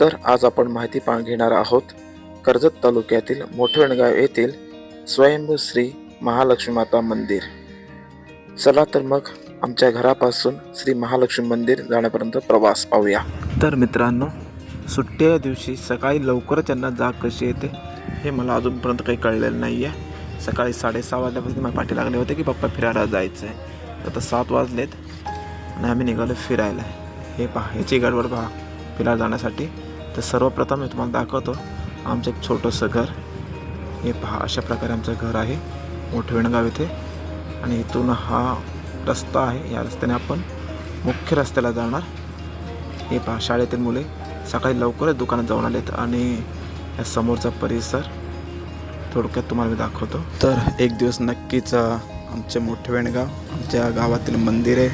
तर आज आपण माहिती पा घेणार आहोत. कर्जत तालुक्यातील मोठवणगाव येथील स्वयंभू श्री महालक्ष्मी माता मंदिर. चला तर मग आमच्या घरापासून श्री महालक्ष्मी मंदिर जाण्यापर्यंत प्रवास पाहूया. तर मित्रांनो सुट्ट्या दिवशी सकाळी लवकरच त्यांना जाग कशी येते हे मला अजूनपर्यंत काही कळलेलं नाही आहे सकाळी साडेसहा वाजल्यापासून मला पाठी लागले होते की पप्पा फिरायला जायचं आहे आता सात वाजलेत आणि आम्ही निघालो फिरायला. हे पहा ह्याची गडबड पहा फिरायला जाण्यासाठी. तर सर्वप्रथम मी तुम्हाला दाखवतो आमचं एक छोटंसं घर. हे पहा अशा प्रकारे आमचं घर आहे मोठवेणगाव इथे. आणि इथून हा रस्ता आहे या रस्त्याने आपण मुख्य रस्त्याला जाणार. हे पहा शाळेतील मुले सकाळी लवकरच दुकानात जाऊन आलेत आणि या समोरचा परिसर थोडक्यात तुम्हाला मी दाखवतो. तर एक दिवस नक्कीच आमचे मोठवेणगाव आमच्या गावातील मंदिर आहे.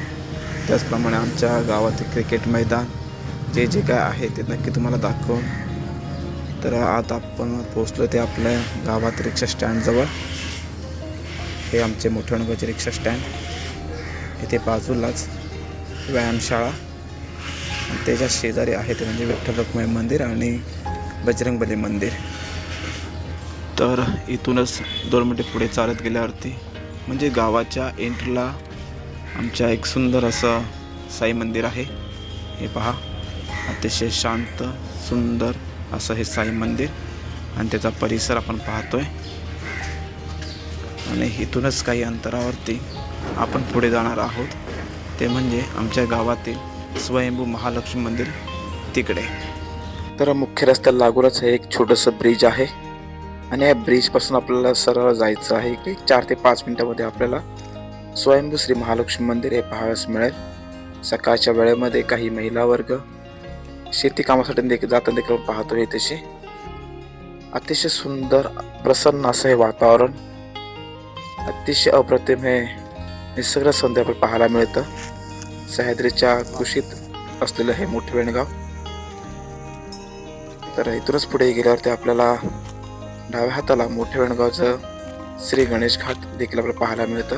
त्याचप्रमाणे आमच्या गावातील क्रिकेट मैदान जे जे काय आहे ते नक्की तुम्हाला दाखवून. तर आता आपण पोचलो ते आपल्या गावात रिक्षा स्टँडजवळ हे आमचे मोठ्याणगावचे रिक्षा स्टँड इथे बाजूलाच व्यायामशाळा. त्याच्या शेजारी आहे ते म्हणजे विठ्ठल रुक्मय मंदिर आणि बजरंगबली मंदिर. तर इथूनच दोन मिनटे पुढे चालत गेल्यावरती म्हणजे गावाच्या एंट्रीला आमच्या एक सुंदर असं साई मंदिर आहे. हे पहा. अतिशय शांत सुंदर असं हे साई मंदिर आणि त्याचा परिसर आपण पाहतोय. आणि इथूनच काही अंतरावरती आपण पुढे जाणार आहोत. ते म्हणजे आमच्या गावातील स्वयंभू महालक्ष्मी मंदिर तिकडे. तर मुख्य रस्त्याला लागूनच हे एक छोटंसं ब्रिज आहे. आणि या ब्रिजपासून आपल्याला सरळ जायचं आहे. की चार ते पाच मिनटामध्ये आपल्याला स्वयंभू श्री महालक्ष्मी मंदिर हे पाहावयास मिळेल. सकाळच्या वेळेमध्ये काही महिला वर्ग शेती कामासाठी देखील जाताना देखील आपण पाहतोय तशी अतिशय सुंदर प्रसन्न असं हे वातावरण. अतिशय अप्रतिम हे निसर्ग सौंदर्य आपण पाहायला मिळतं. सह्याद्रीच्या कुशीत असलेलं हे मोठे वेणगाव. तर इथूनच पुढे गेल्यावरती आपल्याला डाव्या हाताला मोठे वेणगावचं श्री गणेश घाट देखील आपल्याला पाहायला मिळतं.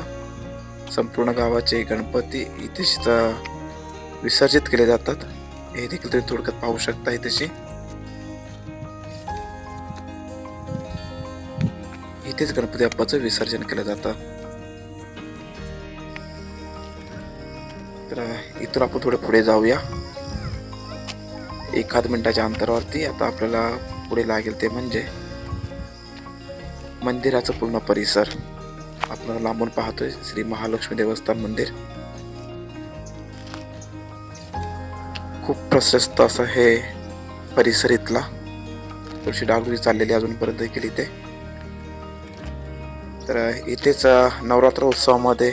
संपूर्ण गावाचे गणपती इथेच विसर्जित केले जातात. हे देखील तुम्ही थोडक्यात पाहू शकताय तशी. इथेच गणपती बाप्पाचं विसर्जन केलं जातं. तर इथून आपण थोडे पुढे जाऊया. एखाद मिनिटाच्या अंतरावरती आता आपल्याला पुढे लागेल ते म्हणजे मंदिराचं पूर्ण परिसर. आपण लांबून पाहतोय श्री महालक्ष्मी देवस्थान मंदिर. खूप प्रशस्त असं हे परिसर इथला थोडीशी डागडुरी चाललेली अजूनपर्यंत देखील इथे. तर इथेच नवरात्र उत्सवामध्ये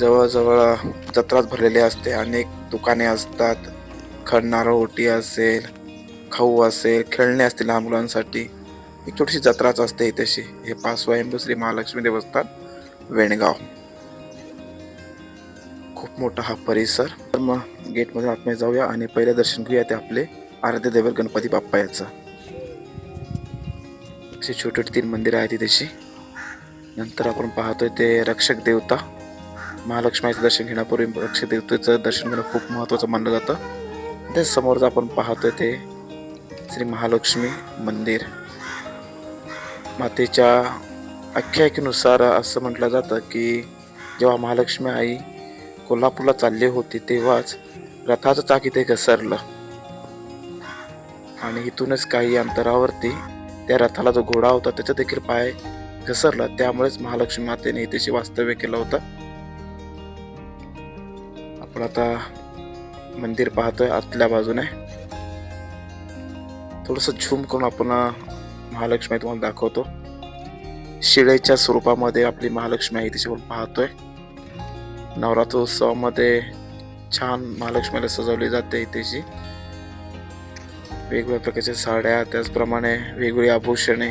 जवळजवळ जत्राच भरलेली असते. अनेक दुकाने असतात. खणनारळ ओटी असेल खाऊ असेल खेळणे असतील लहान मुलांसाठी. एक छोटीशी जत्राच असते इथेशी. हे पाच स्वयंभू श्री महालक्ष्मी देवस्थान वेणगाव. खूप मोठा हा परिसर. तर मग गेटमध्ये आतमध्ये जाऊया आणि पहिले दर्शन घेऊया ते आपले आराध्य देवर गणपती बाप्पा याचं अशी छोटी तीन मंदिरं आहेत तिथेशी. नंतर आपण पाहतोय ते रक्षक देवता. महालक्ष्मीचं दर्शन घेण्यापूर्वी रक्षक देवतेचं दर्शन घेणं खूप महत्त्वाचं मानलं जातं. त्या समोरच आपण पाहतोय ते श्री महालक्ष्मी मंदिर. मातेच्या आख्यायिकेनुसार असं म्हटलं जातं की जेव्हा महालक्ष्मी आई कोल्हापूरला चालली होती तेव्हाच रथाचं चाक इथे घसरलं. आणि इथूनच काही अंतरावरती त्या रथाला जो घोडा होता त्याचा देखील पाय घसरला. त्यामुळेच महालक्ष्मी मातेने इथेशी वास्तव्य केलं होतं. आपण आता मंदिर पाहतोय आतल्या बाजूने. थोडस झूम करून आपण महालक्ष्मी तुम्हाला दाखवतो. शिळेच्या स्वरूपामध्ये आपली महालक्ष्मी आहे तिच्यावर पाहतोय. नवरात्र उत्सवामध्ये छान महालक्ष्मीला सजवली जाते इथेची वेगवेगळ्या प्रकारच्या साड्या त्याचप्रमाणे वेगवेगळी आभूषणे.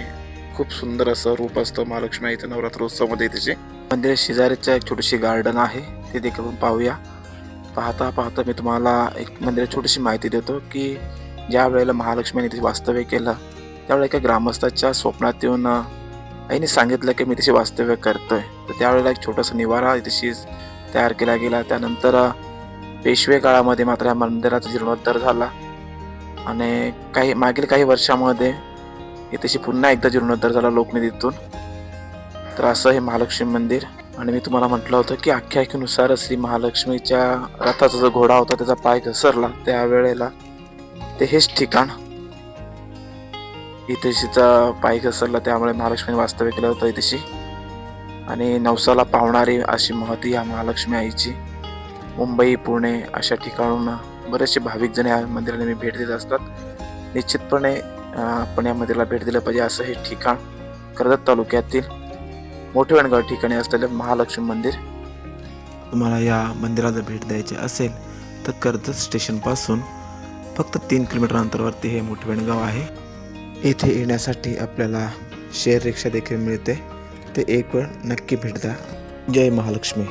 खूप सुंदर असं रूप असतं महालक्ष्मी इथे नवरात्र उत्सवामध्ये इथेचे मंदिर शेजारीच्या एक छोटीशी गार्डन आहे ते देखील आपण पाहूया. पाहता पाहता मी तुम्हाला एक मंदिरात छोटीशी माहिती देतो की ज्या वेळेला महालक्ष्मीने तिथे वास्तव्य केलं त्यावेळेला एका ग्रामस्थाच्या स्वप्नात येऊन आईने सांगितलं की मी तिथे वास्तव्य करतोय. तर त्यावेळेला एक छोटासा निवारा तिशी तयार केला गेला. त्यानंतर पेशवे काळामध्ये मात्र या मंदिराचा जीर्णोद्धार झाला. आणि काही मागील काही वर्षामध्ये इथेशी पुन्हा एकदा जीर्णोद्धार झाला लोकनिधीतून. तर असं हे महालक्ष्मी मंदिर. आणि मी तुम्हाला म्हटलं होतं की आख्यायिकेनुसार श्री महालक्ष्मीच्या रथाचा जो घोडा होता त्याचा पाय घसरला. त्यावेळेला ते हेच ठिकाण. इथेशीचा पाय घसरला त्यामुळे महालक्ष्मीने वास्तव्य केलं होतं इथेशी. आणि नवसाला पावणारी अशी महती या महालक्ष्मी आईची. मुंबई पुणे अशा ठिकाणून बरेचसे भाविक जण या मंदिराला मी भेट देत असतात. निश्चितपणे आपण या मंदिराला भेट दिलं पाहिजे असं हे ठिकाण कर्जत तालुक्यातील मोठे वणगाव ठिकाणी असलेलं महालक्ष्मी मंदिर. तुम्हाला या मंदिराला भेट द्यायची असेल तर कर्जत स्टेशनपासून फक्त तीन किलोमीटर अंतरावरती हे मोठे वणगाव आहे. येथे येण्यासाठी आपल्याला शेअर रिक्षा देखील मिळते. ते एक वेळ नक्की भेट द्या. जय महालक्ष्मी.